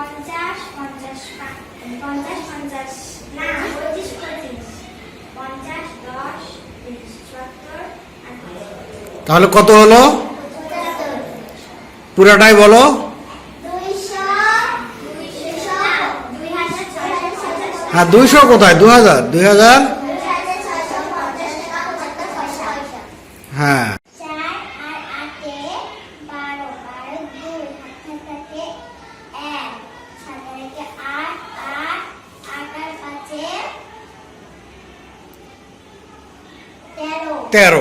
পঞ্চাশ পঞ্চাশ না পঁচিশ পঁচিশ পঞ্চাশ দশ তিরিশ আর তাহলে কত হলো? পুরাটাই বলো। পঞ্চাশ হ্যাঁ দুইশো কোথায়? দু হাজার? দুই হাজার? পঞ্চাশ হ্যাঁ চার আর আটে বারো বারো দুই হাতে থাকে এক সাথে রেখে আট আট আট আর পাঁচে তেরো তেরো হাতের পাশে তেরো আম তেরো আম তেরো তিন হাতে থাকে এক আমরা এক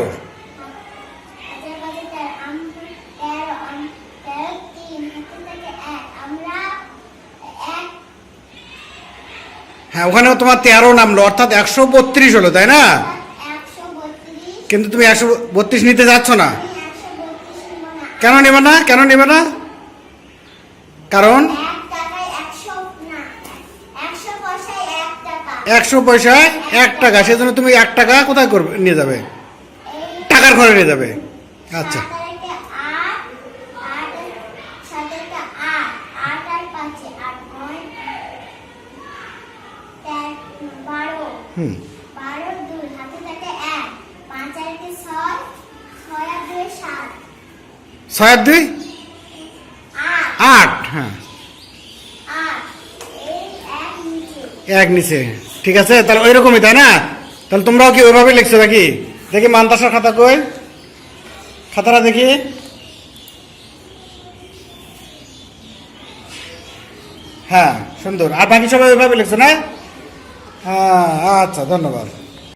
হ্যাঁ ওখানেও তোমার তেরো নামলো, অর্থাৎ একশো বত্রিশ হলো, তাই না? কিন্তু তুমি একশো বত্রিশ নিতে যাচ্ছ না। কেন নেবে না? কেন নেবে না? কারণ? একশো পয়সায় এক টাকা, সেজন্য তুমি এক টাকা কোথায় করবে, নিয়ে যাবে? টাকার ঘরে নিয়ে যাবে? আচ্ছা। হুম। ছয় আর দুই আট। হ্যাঁ। এক নিচে। এক নিচে। ঠিক আছে? তাহলে ওই রকমই তাই না? তাহলে তোমরাও কি ওইভাবে লিখছো নাকি? দেখি মানতাসার খাতা কই? খাতাটা দেখি। হ্যাঁ সুন্দর। আর বাকি সবাই ওইভাবে লিখছো না? হ্যাঁ আচ্ছা ধন্যবাদ।